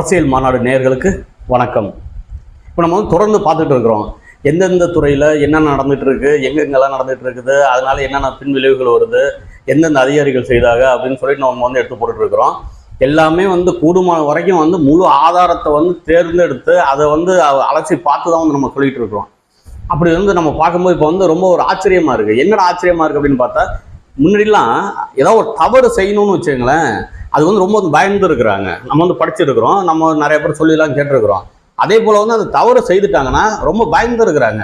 அரசியல் மாநாடு நேர்களுக்கு வணக்கம். இப்போ நம்ம வந்து தொடர்ந்து பார்த்துட்டு இருக்கிறோம். எந்தெந்த துறையில் என்னென்ன நடந்துட்டு இருக்கு எங்கெங்கெல்லாம் நடந்துட்டு இருக்குது அதனால என்னென்ன பின்விளைவுகள் வருது எந்தெந்த அதிகாரிகள் செய்தாங்க அப்படின்னு சொல்லிட்டு நம்ம வந்து எடுத்து போட்டுட்டு இருக்கிறோம். எல்லாமே வந்து கூடுமான வரைக்கும் வந்து முழு ஆதாரத்தை வந்து தேர்ந்தெடுத்து அதை வந்து அலசி பார்த்து தான் வந்து நம்ம சொல்லிட்டு இருக்கிறோம். அப்படி வந்து நம்ம பார்க்கும்போது இப்போ வந்து ரொம்ப ஒரு ஆச்சரியமாக இருக்குது என்னடா ஆச்சரியமாக இருக்கு அப்படின்னு பார்த்தா முன்னாடிலாம் ஏதாவது ஒரு தவறு செய்யணும்னு வச்சுங்களேன் அது வந்து ரொம்ப வந்து பயந்து இருக்கிறாங்க நம்ம வந்து படிச்சிருக்கிறோம். நம்ம நிறைய பேர் சொல்லிலாம் கேட்டிருக்கிறோம். அதே போல் வந்து அந்த தவறு செய்துட்டாங்கன்னா ரொம்ப பயந்து இருக்கிறாங்க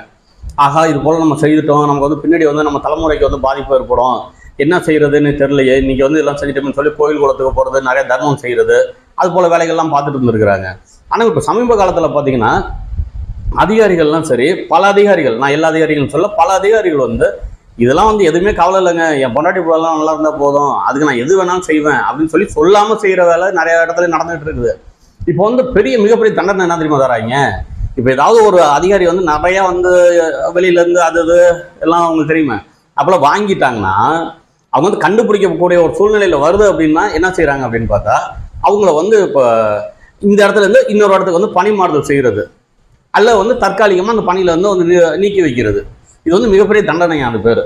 ஆஹா இது போல் நம்ம செய்துட்டோம். நமக்கு வந்து பின்னாடி வந்து நம்ம தலைமுறைக்கு வந்து பாதிப்பு ஏற்படும். என்ன செய்யறதுன்னு தெரியலையே. இன்னைக்கு வந்து எல்லாம் செஞ்சுட்டோம்னு சொல்லி கோயில் குளத்துக்கு போகிறது நிறைய தர்மம் செய்கிறது அது போல் வேலைகள்லாம் பார்த்துட்டு இருந்திருக்கிறாங்க. ஆனால் இப்போ சமீப காலத்தில் பார்த்தீங்கன்னா அதிகாரிகள்லாம் சரி பல அதிகாரிகள் நான் எல்லா அதிகாரிகளும் சொல்ல பல அதிகாரிகள் வந்து இதெல்லாம் வந்து எதுவுமே கவலை இல்லைங்க. என் பொண்டாட்டி பிள்ளைலாம் நல்லா இருந்தால் போதும். அதுக்கு நான் எது வேணாலும் செய்வேன் அப்படின்னு சொல்லி சொல்லாமல் செய்கிற வேலை நிறைய இடத்துல நடந்துகிட்டு இருக்குது. இப்போ வந்து பெரிய மிகப்பெரிய தண்டனை என்ன தெரியுமா தராங்க? இப்போ ஏதாவது ஒரு அதிகாரி வந்து நிறையா வந்து வெளியிலேருந்து அது இது எல்லாம் அவங்களுக்கு தெரியுமா. அப்போல்லாம் வாங்கிட்டாங்கன்னா அவங்க வந்து கண்டுபிடிக்கக்கூடிய ஒரு சூழ்நிலையில் வருது அப்படின்னா என்ன செய்கிறாங்க அப்படின்னு பார்த்தா அவங்கள வந்து இப்போ இந்த இடத்துல இருந்து இன்னொரு இடத்துக்கு வந்து பணி மாறுதல் செய்கிறது அல்ல வந்து தற்காலிகமாக அந்த பணியில் வந்து வந்து நீக்கி வைக்கிறது. இது வந்து மிகப்பெரிய தண்டனையான பேர்.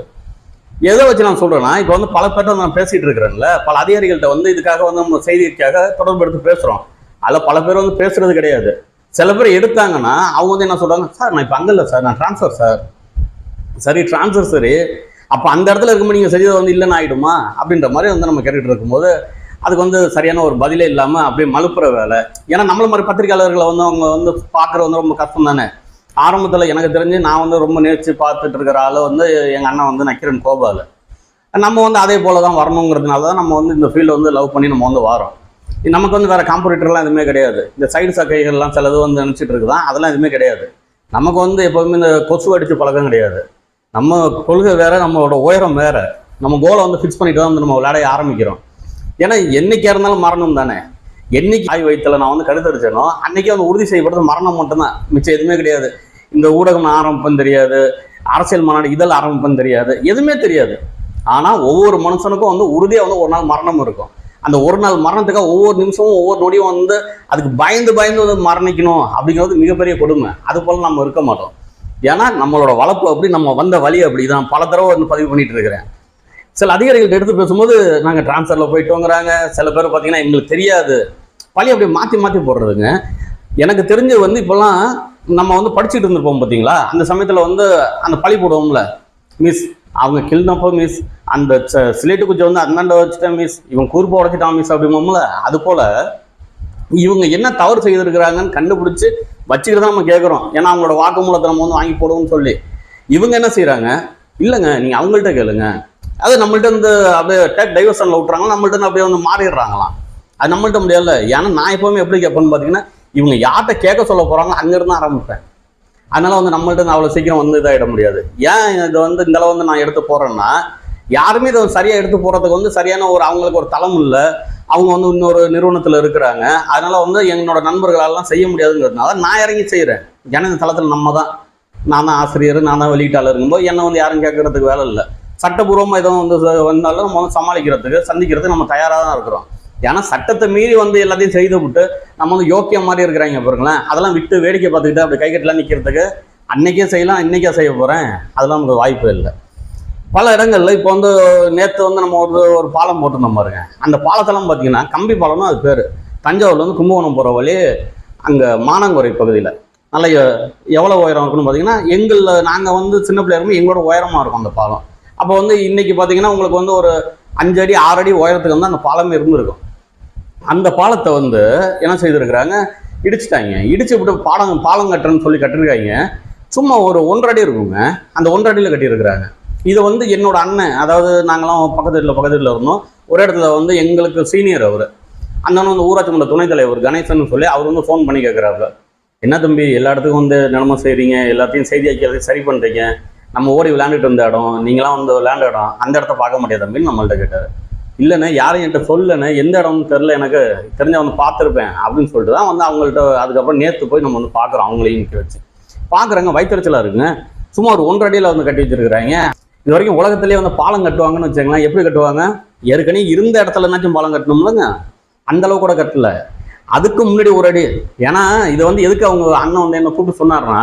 எதை வச்சு நான் சொல்கிறேன்னா இப்போ வந்து பல பேர்ட்ட நான் பேசிகிட்டு இருக்கிறேன்ல பல அதிகாரிகள்கிட்ட வந்து இதுக்காக வந்து நம்ம செய்திக்காக தொடர்பு எடுத்து பேசுகிறோம் அதில் பல பேர் வந்து பேசுகிறது கிடையாது. சில பேர் எடுத்தாங்கன்னா அவங்க வந்து என்ன சொல்கிறாங்க சார் நான் இப்போ அங்கே இல்லை சார். நான் ட்ரான்ஸ்ஃபர் சார். சரி ட்ரான்ஸ்ஃபர் சரி. அப்போ அந்த இடத்துல இருக்கும்போது நீங்கள் செய்தது வந்து இல்லைன்னு ஆகிடுமா அப்படின்ற மாதிரி வந்து நம்ம கேட்டுட்டு இருக்கும்போது அதுக்கு வந்து சரியான ஒரு பதிலே இல்லாமல் அப்படியே மலுப்புற வேலை. ஏன்னா நம்மள மாதிரி பத்திரிகையாளர்களை வந்து அவங்க வந்து பார்க்குறது வந்து ரொம்ப கஷ்டம் தானே? ஆரம்பத்தில் எனக்கு தெரிஞ்சு நான் வந்து ரொம்ப நேர்ச்சி பார்த்துட்டு இருக்கிற ஆள் வந்து எங்கள் அண்ணன் வந்து நக்கிரன் கோபால். நம்ம வந்து அதே போல தான் வரணுங்கிறதுனால தான் நம்ம வந்து இந்த ஃபீல்டை வந்து லவ் பண்ணி நம்ம வந்து வரோம். நமக்கு வந்து வேறு காம்படிட்டர்லாம் எதுவுமே கிடையாது. இந்த சைடு சக்கைகள்லாம் சிலது வந்து நினச்சிட்டு இருக்குதான் அதெல்லாம் எதுவுமே கிடையாது. நமக்கு வந்து எப்போவுமே இந்த கொசு அடித்து பழக்கம் கிடையாது. நம்ம கொள்கை வேறு நம்மளோட உயரம் வேறு. நம்ம கோலை வந்து ஃபிக்ஸ் பண்ணிட்டு தான் வந்து நம்ம விளையாட ஆரம்பிக்கிறோம். ஏன்னா என்னைக்கா இருந்தாலும் மரணம் தானே என்னைக்கு ஆய் வயிற்றுல நான் வந்து கருத்தரிச்சேனோ அன்னைக்கு வந்து உறுதி செய்யப்படுறது மரணம் மட்டும்தான். மிச்சம் எதுவுமே கிடையாது. இந்த ஊடகம் ஆரம்பம் தெரியாது. அரசியல் மாநாடு இதழ் ஆரம்பம் தெரியாது. எதுவுமே தெரியாது. ஆனால் ஒவ்வொரு மனுஷனுக்கும் வந்து உறுதியாக வந்து ஒரு நாள் மரணம் இருக்கும். அந்த ஒரு நாள் மரணத்துக்காக ஒவ்வொரு நிமிஷமும் ஒவ்வொரு நொடியும் வந்து அதுக்கு பயந்து பயந்து வந்து மரணிக்கணும் அப்படிங்கிறது மிகப்பெரிய கொடுமை. அது போல் நம்ம இருக்க மாட்டோம். ஏன்னா நம்மளோட வளர்ப்பு அப்படி நம்ம வந்த வழி அப்படி தான் பல தடவை வந்து பதிவு பண்ணிட்டு இருக்கிறேன். சில அதிகாரிகள்ட்ட எடுத்து பேசும்போது நாங்கள் டிரான்ஸ்ஃபரில் போயிட்டோங்கிறாங்க. சில பேர் பார்த்தீங்கன்னா எங்களுக்கு தெரியாது. பழி அப்படியே மாற்றி மாற்றி போடுறதுங்க. எனக்கு தெரிஞ்சது வந்து இப்போல்லாம் நம்ம வந்து படிச்சுட்டு இருந்திருப்போம் பார்த்தீங்களா? அந்த சமயத்தில் வந்து அந்த பழி போடுவோம்ல மிஸ் அவங்க கிள்னப்போ மிஸ் அந்த ச- சிலேட்டு குச்சி வந்து அந்தாண்ட வச்சுட்டேன் மிஸ் இவன் கூர்ப்பை உடச்சிட்டான் மிஸ் அப்படிமோம்ல அது போல் இவங்க என்ன தவறு செய்திருக்கிறாங்கன்னு கண்டுபிடிச்சி வச்சுக்கிட்டு தான் நம்ம கேட்குறோம் ஏன்னா அவங்களோட வாக்குமூலத்தை நம்ம வந்து வாங்கி போடுவோம்னு சொல்லி. இவங்க என்ன செய்கிறாங்க இல்லைங்க நீங்கள் அவங்கள்ட்ட கேளுங்க. அது நம்மள்ட்ட இருந்து அப்படியே டேக் டைவர்ஷனில் விட்றாங்களா நம்மள்ட்ட இருந்து அப்படியே வந்து மாறிடுறாங்களாம். அது நம்மள்ட்ட முடியல ஏன்னா நான் எப்பவுமே எப்படி கேட்பேன்னு பார்த்தீங்கன்னா இவங்க யார்கிட்ட கேட்க சொல்ல போகிறாங்க அங்கேருந்து ஆரம்பிப்பேன். அதனால வந்து நம்மள்ட்ட நான் அவ்வளோ சீக்கிரம் வந்து இதாகிட முடியாது. ஏன் இதை வந்து இந்த அளவு வந்து நான் எடுத்து போகிறேன்னா யாருமே இதை சரியாக எடுத்து போகிறதுக்கு வந்து சரியான ஒரு அவங்களுக்கு ஒரு தளம் இல்லை. அவங்க வந்து இன்னொரு நிறுவனத்தில் இருக்கிறாங்க. அதனால வந்து என்னோட நண்பர்களெல்லாம் செய்ய முடியாதுங்கிறதுனால நான் இறங்கி செய்கிறேன் ஏன்னா இந்த தளத்தில் நம்ம தான். நான் தான் ஆசிரியர் நான் தான் வெளியீட்டாளர் இருக்கும்போது என்னை வந்து யாரும் கேட்கறதுக்கு வேலை இல்லை. சட்டபூர்வமாக எதுவும் வந்து வந்தாலும் நம்ம வந்து சமாளிக்கிறதுக்கு சந்திக்கிறதுக்கு நம்ம தயாராக தான் இருக்கிறோம். ஏன்னா சட்டத்தை மீறி வந்து எல்லாத்தையும் செய்து விட்டு நம்ம வந்து யோக்கியம் மாதிரி இருக்கிறாங்க பாருங்களேன். அதெல்லாம் விட்டு வேடிக்கை பார்த்துக்கிட்டு அப்படி கைக்கட்டலாம் நிற்கிறதுக்கு அன்னைக்கே செய்யலாம் இன்னைக்கே செய்ய போகிறேன் அதெல்லாம் நமக்கு வாய்ப்பு இல்லை. பல இடங்களில் இப்போ வந்து நேற்று வந்து நம்ம ஒரு ஒரு பாலம் போட்டிருந்தோம் பாருங்க. அந்த பாலத்தெல்லாம் பார்த்தீங்கன்னா கம்பி பாலம்னு அது பேர். தஞ்சாவூர்லேருந்து கும்பகோணம் போகிற வழி அங்கே மானாங்குறை பகுதியில். நல்ல எவ்வளோ உயரம் இருக்குன்னு பார்த்தீங்கன்னா எங்களில் நாங்கள் வந்து சின்ன பிள்ளையா இருக்கும்போது எங்களோட உயரமாக இருக்கும் அந்த பாலம். அப்போ வந்து இன்றைக்கி பார்த்தீங்கன்னா உங்களுக்கு வந்து ஒரு அஞ்சு அடி ஆறு அடி உயரத்துக்கு வந்து அந்த பாலமே இருந்திருக்கும். அந்த பாலத்தை வந்து என்ன செய்திருக்கிறாங்க? இடிச்சிட்டாங்க. இடிச்சு விட்டு பாலம் பாலம் கட்டுறேன்னு சொல்லி கட்டிருக்காங்க. சும்மா ஒரு ஒன்றரை அடி இருக்குங்க. அந்த ஒன்றடியில் அடியில் கட்டியிருக்கிறாங்க. இது வந்து என்னோட அண்ணன் அதாவது நாங்களாம் பக்கத்து வீட்டில் பக்கத்து வீட்டில் இருந்தோம். ஒரு இடத்துல வந்து எங்களுக்கு சீனியர் அவர். அந்த அண்ணன் வந்து ஊராட்சி மன்ற துணைத் தலைவர் கணேசன் சொல்லி அவர் வந்து ஃபோன் பண்ணி கேட்குறாரு என்ன தம்பி எல்லா இடத்துக்கும் வந்து நிலம செய்கிறீங்க எல்லாத்தையும் செய்தியாக்கி எல்லாத்தையும் சரி பண்ணுறீங்க நம்ம ஓடி விளையாண்டுட்டு இருந்த இடம் நீங்களாம் வந்து விளையாண்ட இடம் அந்த இடத்த பார்க்க முடியாது தம்பின்னு நம்மள்ட்ட கேட்டார். இல்லைண்ணே யாரும் என்கிட்ட சொல்லலைண்ணே. எந்த இடம்னு தெரில எனக்கு தெரிஞ்ச வந்து பார்த்துருப்பேன் அப்படின்னு சொல்லிட்டு தான் வந்து அவங்கள்ட்ட அதுக்கப்புறம் நேற்று போய் நம்ம வந்து பார்க்குறோம் அவங்களையும் நிற்க வச்சு. பார்க்குறேங்க வயிற்றுச்சலாக இருக்குங்க. சும்மா ஒரு ஒன்றரை அடியில் வந்து கட்டி வச்சிருக்கிறாங்க. இது வரைக்கும் உலகத்திலே வந்து பாலம் கட்டுவாங்கன்னு வச்சுங்களேன் எப்படி கட்டுவாங்க? ஏற்கனவே இருந்த இடத்துலனாச்சும் பாலம் கட்டணும்லங்க. அந்த அளவு கூட கட்டல. அதுக்கு முன்னாடி ஒரு அடி. ஏன்னா இது வந்து எதுக்கு அவங்க அண்ணன் வந்து என்ன கூப்பிட்டு சொன்னார்னா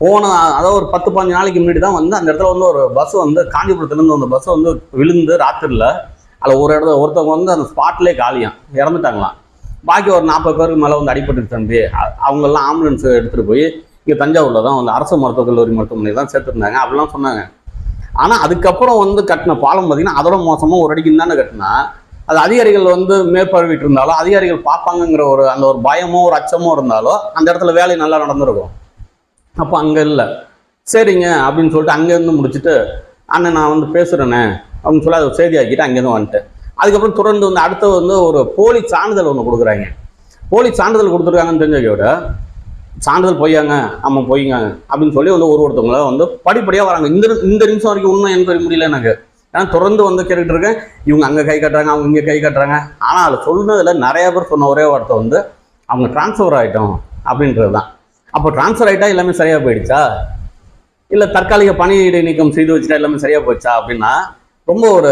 போன அதாவது ஒரு பத்து பதினஞ்சு நாளைக்கு முன்னாடி தான் வந்து அந்த இடத்துல வந்து ஒரு பஸ் வந்து காஞ்சிபுரத்துலேருந்து அந்த பஸ் வந்து விழுந்து ராத்திரியில் அதில் ஒரு இடத்துல ஒருத்தவங்க வந்து அந்த ஸ்பாட்லேயே காலியாம் இறந்துட்டாங்களாம் பாக்கி ஒரு நாற்பது பேருக்கு மேலே வந்து அடிபட்டு தம்பி. அவங்கெல்லாம் ஆம்புலன்ஸ் எடுத்துகிட்டு போய் இங்கே தஞ்சாவூரில் தான் வந்து அரசு மருத்துவக் கல்லூரி மருத்துவமனை தான் சேர்த்துருந்தாங்க. அப்படிலாம் சொன்னாங்க. ஆனால் அதுக்கப்புறம் வந்து கட்டின பாலம் பார்த்தீங்கன்னா அதோட மோசமாக ஒரு அடிக்கு தானே கட்டினா அது அதிகாரிகள் வந்து மேற்பார்வையிட்டு இருந்தாலும் அதிகாரிகள் பார்ப்பாங்கங்கிற ஒரு அந்த ஒரு பயமோ ஒரு அச்சமோ இருந்தாலோ அந்த இடத்துல வேலை நல்லா நடந்திருக்கும். அப்போ அங்கே இல்லை. சரிங்க அப்படின்னு சொல்லிட்டு அங்கேருந்து முடிச்சுட்டு அண்ணன் நான் வந்து பேசுகிறேனே அப்படின்னு சொல்லி அதை செய்தி ஆக்கிட்டு அங்கேருந்து வந்துட்டேன் அதுக்கப்புறம் தொடர்ந்து வந்து அடுத்த வந்து ஒரு போலி சான்றிதழ் ஒன்று கொடுக்குறாங்க. போலி சான்றிதழ் கொடுத்துருக்காங்கன்னு தெரிஞ்சதை விட சான்றிதழ் பொய்யாங்க ஆமாம் பொய்ங்க அப்படின்னு சொல்லி வந்து ஒரு ஒருத்தவங்கள வந்து படிப்படியாக வராங்க. இந்த இந்த நிமிஷம் வரைக்கும் உண்மை என்கொயரி முடியல எனக்கு. ஏன்னா தொடர்ந்து வந்து கேட்டுட்டு இருக்கேன். இவங்க அங்கே கை கட்டுறாங்க அவங்க இங்கே கை கட்டுறாங்க. ஆனால் அதில் சொன்னதில் நிறைய பேர் சொன்ன ஒரே வார்த்தை வந்து அவங்க டிரான்ஸ்ஃபர் ஆகிட்டோம் அப்படின்றது தான் அப்போ டிரான்ஸ்ஃபர் ஆகிட்டா எல்லாமே சரியாக போயிடுச்சா? இல்லை தற்காலிக பணி நீக்கம் செய்து வச்சுட்டா எல்லாமே சரியாக போச்சா அப்படின்னா ரொம்ப ஒரு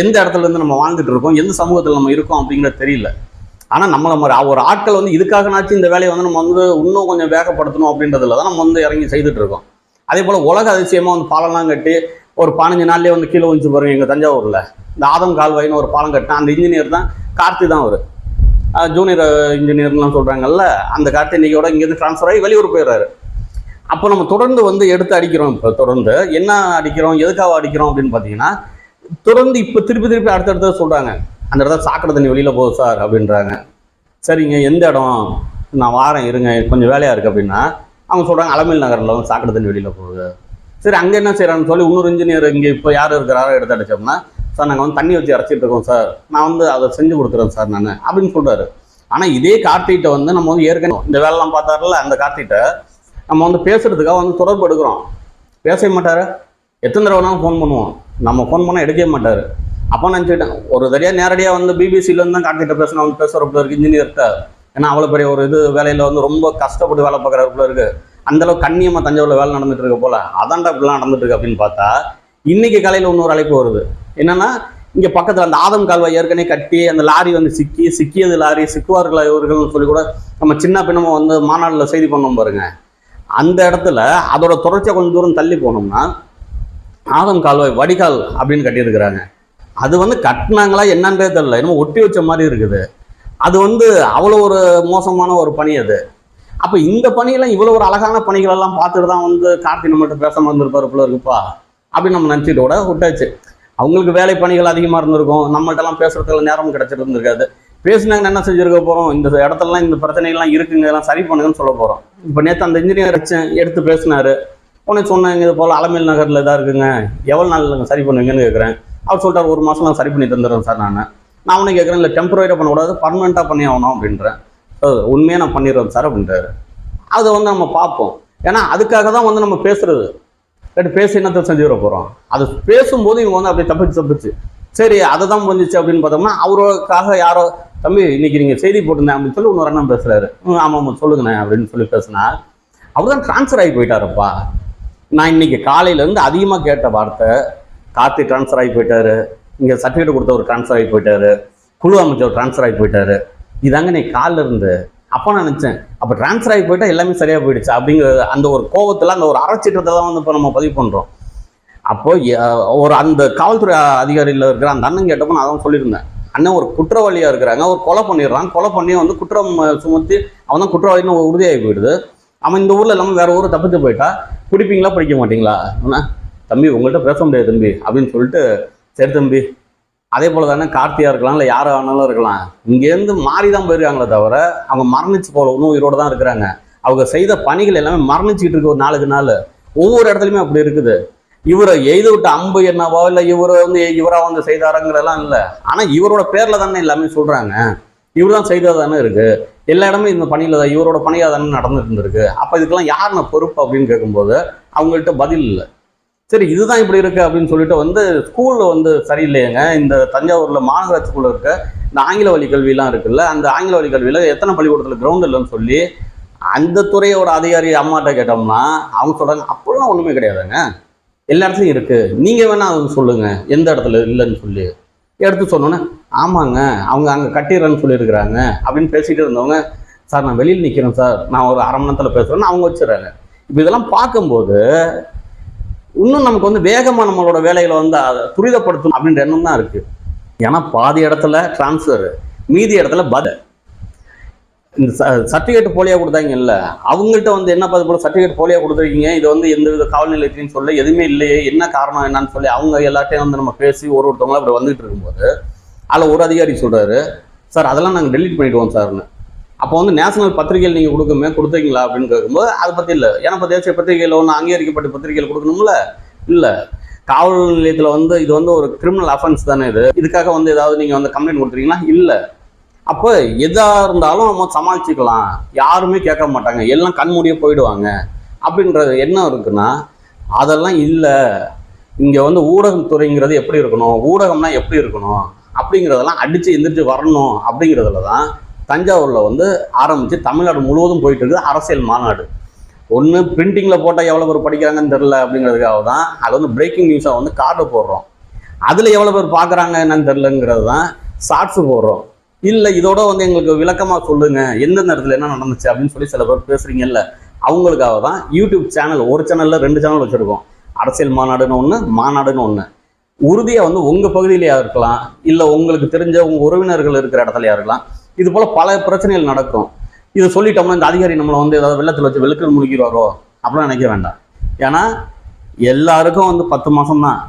எந்த இடத்துல இருந்து நம்ம வாழ்ந்துட்டு இருக்கோம் எந்த சமூகத்தில் நம்ம இருக்கோம் அப்படிங்கிறது தெரியல. ஆனால் நம்மளை மாதிரி ஒரு ஆட்கள் வந்து இதுக்காகனாச்சும் இந்த வேலையை வந்து நம்ம வந்து இன்னும் கொஞ்சம் வேகப்படுத்தணும் அப்படின்றதுல தான் நம்ம வந்து இறங்கி செய்துட்டு இருக்கோம். அதே போல் உலக அதிசயமாக வந்து பாலம்லாம் கட்டி ஒரு பதினஞ்சு நாள்லேயே வந்து கீழே வந்துச்சு பாருங்க எங்கள் தஞ்சாவூரில். இந்த ஆதம் கால்வாயின்னு ஒரு பாலம் கட்டினா அந்த இன்ஜினியர் தான் கார்த்தி தான் அவர். ஜூனியர் இன்ஜினியர்லாம் சொல்கிறாங்கல்ல அந்த கார்த்தி இன்னைக்கோட இங்கேருந்து ட்ரான்ஸ்ஃபர் ஆகி வெளியூர் போயிடுறாரு. அப்போ நம்ம தொடர்ந்து வந்து எடுத்து அடிக்கிறோம் இப்போ தொடர்ந்து. என்ன அடிக்கிறோம் எதுக்காக அடிக்கிறோம் அப்படின்னு பார்த்தீங்கன்னா தொடர்ந்து இப்போ திருப்பி திருப்பி அடுத்தடுத்த சொல்கிறாங்க அந்த இடத்துல சாக்கடை தண்ணி வெளியில் போகுது சார் அப்படின்றாங்க. சரிங்க எந்த இடம்? நான் வாரேன் இருங்க கொஞ்சம் வேலையாக இருக்குது அப்படின்னா அவங்க சொல்கிறாங்க அலமேல் நகரில் வந்து சாக்கடை தண்ணி வெளியில் போகுது. சரி அங்கே என்ன செய்கிறான்னு சொல்லி இன்னொரு இன்ஜினியர் இங்கே இப்போ யார் இருக்கிறாரோ எடுத்து அடிச்சோம்னா சார் நாங்கள் வந்து தண்ணி வச்சு அரைச்சிட்டு இருக்கோம் சார். நான் வந்து அதை செஞ்சு கொடுக்குறேன் சார் நான் அப்படின்னு சொல்கிறாரு ஆனால் இதே கார்த்திகிட்ட வந்து நம்ம வந்து ஏற்கனவே இந்த வேலைலாம் பார்த்தாருல அந்த கார்த்திகிட்ட நம்ம வந்து பேசுறதுக்காக வந்து தொடர்பு எடுக்கிறோம். பேசவே மாட்டார். எத்தனை தடவை வேணாலும் ஃபோன் பண்ணுவோம். நம்ம ஃபோன் பண்ணால் எடுக்கவே மாட்டார். அப்போ நினச்சிக்கிட்டேன் ஒரு தடையாக நேரடியாக வந்து பிபிசிலேருந்து தான் கார்த்திகிட்ட பேசணும் அவங்க பேசுகிறப்பல இருக்குது இன்ஜினியர்கிட்ட ஏன்னா அவ்வளோ பெரிய ஒரு இது வேலையில் வந்து ரொம்ப கஷ்டப்பட்டு வேலை பார்க்குற பிள்ளை இருக்குது அந்தளவுக்கு கண்ணியமாக தஞ்சாவூரில் வேலை நடந்துட்டு இருக்க போல அதான்டா இப்படிலாம் நடந்துட்டு இருக்கு அப்படின்னு பார்த்தா இன்றைக்கி காலையில் இன்னொரு அழைப்பு வருது. என்னென்னா இங்கே பக்கத்தில் அந்த ஆதம் கால்வாய் ஏற்கனவே கட்டி அந்த லாரி வந்து சிக்கி சிக்கியது லாரி சிக்குவார்கள் இவர்கள்னு சொல்லி கூட நம்ம சின்ன பின்னமும் வந்து மாநாட்டில் செய்தி பண்ணோம் பாருங்க. அந்த இடத்துல அதோட தொடர்ச்சியாக கொஞ்சம் தூரம் தள்ளி போனோம்னா ஆதம் கால்வாய் வடிகால் அப்படின்னு கட்டியிருக்கிறாங்க. அது வந்து கட்டினாங்களா என்னன்றே தெரியல. என்னமோ ஒட்டி வச்ச மாதிரி இருக்குது. அது வந்து அவ்வளோ ஒரு மோசமான ஒரு பணி அது. அப்போ இந்த பணியெல்லாம் இவ்வளோ ஒரு அழகான பணிகளெல்லாம் பார்த்துட்டு தான் வந்து கார்த்தி நம்மகிட்ட பேசாமல் இருந்திருப்பாரு போல இருக்குப்பா அப்படின்னு நம்ம நினச்சிட்டு கூட விட்டாச்சு. அவங்களுக்கு வேலை பணிகள் அதிகமாக இருந்திருக்கும். நம்மள்ட்டலாம் பேசுறதுக்கு நேரம் கிடச்சிட்டு இருந்திருக்காது. பேசினாங்க என்ன செஞ்சுருக்க போகிறோம் இந்த இடத்துலலாம் இந்த பிரச்சனைகள்லாம் இருக்குங்க இதெல்லாம் சரி பண்ணுங்கன்னு சொல்ல போகிறோம் இப்போ நேற்று அந்த இன்ஜினியர் எடுத்து பேசினாரு. உடனே சொன்னாங்க இது போல் அலமேல் நகரில் இதாக இருக்குங்க. எவ்வளோ நாள் சரி பண்ணுவீங்கன்னு கேட்குறேன் அவர் சொல்லிட்டார் ஒரு மாதம் நான் சரி பண்ணி தந்துடுறேன் சார் நான். நான் அவனை கேட்குறேன் இல்லை டெம்பரரியாக பண்ணக்கூடாது பர்மனெண்ட்டாக பண்ணி ஆகணும் அப்படின்றேன். உண்மையாக நான் பண்ணிடுறேன் சார் அப்படின்றாரு. அதை வந்து நம்ம பார்ப்போம். ஏன்னா அதுக்காக தான் வந்து நம்ம பேசுறது. கேட்டு பேசி என்னத்தை செஞ்சுட போகிறோம் அது பேசும்போது இவங்க வந்து அப்படியே தப்பிச்சு தப்பிச்சு. சரி அதை தான் முடிஞ்சிச்சு அப்படின்னு பார்த்தோம்னா அவருக்காக யாரோ தம்பி இன்னைக்கு நீங்கள் செய்தி போட்டிருந்தேன் அப்படின்னு சொல்லி இன்னொரு அண்ணன் பேசுகிறாரு ஆமாம் ஆமாம் சொல்லுங்கண்ணே அப்படின்னு சொல்லி பேசினா அவர் தான் ட்ரான்ஸ்ஃபர் ஆகி போயிட்டாருப்பா. நான் இன்னைக்கு காலையிலேருந்து அதிகமாக கேட்ட வார்த்தை கார்த்தி ட்ரான்ஸ்ஃபர் ஆகி போயிட்டாரு. இங்கே சர்டிஃபிகேட் கொடுத்தவர் ட்ரான்ஸ்ஃபர் ஆகி போயிட்டாரு. குழு அமைச்சர் ட்ரான்ஸ்ஃபர் ஆகி போயிட்டாரு. இதாங்க நீ காலில் இருந்து அப்போ நான் நினச்சேன் அப்போ ட்ரான்ஸ்ஃபர் ஆகி போயிட்டால் எல்லாமே சரியாக போயிடுச்சு அப்படிங்கிறது அந்த ஒரு கோவத்தில் அந்த ஒரு அறச்சிட்டத்தை தான் வந்து இப்போ நம்ம பதிவு பண்ணுறோம் அப்போது ஒரு அந்த காவல்துறை அதிகாரியில் இருக்கிற அந்த அண்ணன் கேட்டப்போ நான் அதான் சொல்லியிருந்தேன். அண்ணன் ஒரு குற்றவாளியாக இருக்கிறாங்க ஒரு கொலை பண்ணிடுறான். கொலை பண்ணி வந்து குற்றம் சுமத்தி அவன் தான் குற்றவாளின்னு உறுதியாகி போயிடுது. அவன் இந்த ஊரில் இல்லாமல் வேற ஊர் தப்பித்து போயிட்டா. பிடிப்பீங்களா படிக்க மாட்டீங்களா? அண்ணா தம்பி உங்கள்கிட்ட பேச முடியாது தம்பி அப்படின்னு சொல்லிட்டு சரி தம்பி அதே போல் தானே கார்த்தியாக இருக்கலாம் இல்லை யார் ஆனாலும் இருக்கலாம். இங்கேருந்து மாறி தான் போயிருக்காங்களே தவிர அவங்க மரணிச்சு போல இன்னும் உயிரோடு தான் இருக்கிறாங்க. அவங்க செய்த பணிகள் எல்லாமே மரணிச்சுக்கிட்டு இருக்கு ஒரு நாளுக்கு நாள். ஒவ்வொரு இடத்துலையுமே அப்படி இருக்குது. இவரை எய்து விட்ட அம்பு என்னவோ இல்லை இவர் வந்து இவராக வந்து செய்தாரங்கிறதெல்லாம் இல்லை. ஆனால் இவரோட பேரில் தானே எல்லாமே சொல்கிறாங்க இவர் தான் செய்தது தானே இருக்குது எல்லா இடமும் இந்த பணியில் தான் இவரோட பணியாக தானே நடந்துட்டு இருந்திருக்கு. அப்போ இதுக்கெல்லாம் யாருண்ண பொறுப்பு அப்படின்னு கேட்கும்போது அவங்கள்ட்ட பதில் இல்லை. சரி இதுதான் இப்படி இருக்குது அப்படின்னு சொல்லிட்டு வந்து ஸ்கூலில் வந்து சரியில்லையேங்க. இந்த தஞ்சாவூரில் மாநகராட்சி இருக்க இந்த ஆங்கில வழி கல்விலாம் இருக்குல்ல அந்த ஆங்கில வழி கல்வியில் எத்தனை பள்ளிக்கூடத்தில் கிரவுண்ட் இல்லைன்னு சொல்லி அந்த துறையோட அதிகாரி அம்மாட்ட கேட்டோம்னா அவங்க சொல்கிறாங்க அப்படிலாம் ஒன்றுமே கிடையாதுங்க. எல்லா இடத்துலையும் இருக்குது நீங்கள் வேணால் சொல்லுங்கள் எந்த இடத்துல இல்லைன்னு சொல்லி. எடுத்து சொன்னோன்னே ஆமாங்க அவங்க அங்கே கட்டிடுறேன்னு சொல்லியிருக்கிறாங்க அப்படின்னு பேசிகிட்டு இருந்தவங்க சார் நான் வெளியில் நிற்கிறேன் சார். நான் ஒரு அரை மணி நேரத்தில் பேசுகிறேன்னு அவங்க வச்சுறாங்க. இப்போ இதெல்லாம் பார்க்கும்போது இன்னும் நமக்கு வந்து வேகமாக நம்மளோட வேலைகளை வந்து அதை துரிதப்படுத்தணும் அப்படின்ற எண்ணம் தான் இருக்குது ஏன்னா பாதி இடத்துல ட்ரான்ஸ்ஃபர் மீதி இடத்துல பதில். இந்த சர்டிஃபிகேட் போலியாக கொடுத்தாங்கல்ல அவங்கள்ட்ட வந்து என்ன பார்த்து போல சர்டிஃபிகேட் போலியாக கொடுத்துருக்கீங்க? இது வந்து எந்த வித காவல் நிலையத்திலையும் சொல்ல எதுவுமே இல்லையே என்ன காரணம் என்னன்னு சொல்லி அவங்க எல்லாத்தையும் வந்து நம்ம பேசி ஒரு ஒருத்தவங்களும் அப்படி வந்துட்டு இருக்கும்போது அதில் ஒரு அதிகாரி சொல்கிறாரு சார் அதெல்லாம் நாங்கள் டெலிட் பண்ணிடுவோம் சார்னு. அப்போ வந்து நேஷனல் பத்திரிகையில் நீங்கள் கொடுக்குமே கொடுத்தீங்களா? அப்படின்னு கேட்கும்போது அதை பற்றி இல்லை. ஏன்னா இப்போ தேசிய பத்திரிகையில் ஒன்று அங்கீகரிக்கப்பட்ட பத்திரிகையில் கொடுக்கணும்ல? இல்லை. காவல் நிலையத்தில் வந்து இது வந்து ஒரு கிரிமினல் அஃபென்ஸ் தானே இது. இதுக்காக வந்து ஏதாவது நீங்கள் வந்து கம்ப்ளைண்ட் கொடுத்துருக்கீங்களா? இல்லை. அப்போ எதாக இருந்தாலும் நம்ம சமாளிச்சுக்கலாம். யாருமே கேட்க மாட்டாங்க. எல்லாம் கண்மூடியே போயிடுவாங்க. அப்படின்றது என்ன இருக்குன்னா அதெல்லாம் இல்லை. இங்கே வந்து ஊடகத்துறைங்கிறது எப்படி இருக்கணும்? ஊடகம்னா எப்படி இருக்கணும்? அப்படிங்கிறதெல்லாம் அடித்து எந்திரிச்சு வரணும் அப்படிங்கிறதுல தான் தஞ்சாவூரில் வந்து ஆரம்பித்து தமிழ்நாடு முழுவதும் போயிட்டு இருக்குது அரசியல் மாநாடு. ஒன்று பிரிண்டிங்கில் போட்டால் எவ்வளோ பேர் படிக்கிறாங்கன்னு தெரில அப்படிங்கிறதுக்காக தான் அது வந்து பிரேக்கிங் நியூஸாக வந்து கார்டு போடுறோம். அதில் எவ்வளோ பேர் பார்க்குறாங்க என்னன்னு தெரிலங்கிறது தான் ஷார்ட்ஸு போடுறோம். இல்லை இதோட வந்து எங்களுக்கு விளக்கமாக சொல்லுங்க. எந்தெந்த இடத்துல என்ன நடந்துச்சு அப்படின்னு சொல்லி சில பேர் பேசுறீங்கல்ல அவங்களுக்காக தான் யூடியூப் சேனல் ஒரு சேனலில் ரெண்டு சேனல் வச்சுருக்கோம். அரசியல் மாநாடுன்னு ஒன்று மாநாடுன்னு ஒன்று உறுதியாக வந்து உங்கள் பகுதியிலேயா இருக்கலாம் இல்லை உங்களுக்கு தெரிஞ்ச உங்கள் உறவினர்கள் இருக்கிற இடத்துலையா இருக்கலாம் இது போல் பல பிரச்சனைகள் நடக்கும். இதை சொல்லிட்டோம்னா இந்த அதிகாரி நம்மளை வந்து ஏதாவது வெள்ளத்தில் வச்சு வெளுக்கல் முழுகிடுவாரோ அப்படிலாம் நினைக்க வேண்டாம். ஏன்னா எல்லாருக்கும் வந்து பத்து மாதம் தான்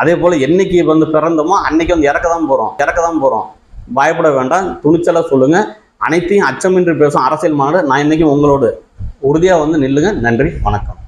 அதே போல் என்னைக்கு வந்து பிறந்தோமோ அன்னைக்கு வந்து இறக்க தான் போகிறோம் இறக்க தான் போகிறோம் பயப்பட வேண்டாம். துணிச்சலாக சொல்லுங்கள் அனைத்தையும் அச்சமின்றி பேசும் அரசியல் மாநாடு நான் இன்றைக்கும் உங்களோடு. உறுதியாக வந்து நில்லுங்க. நன்றி. வணக்கம்.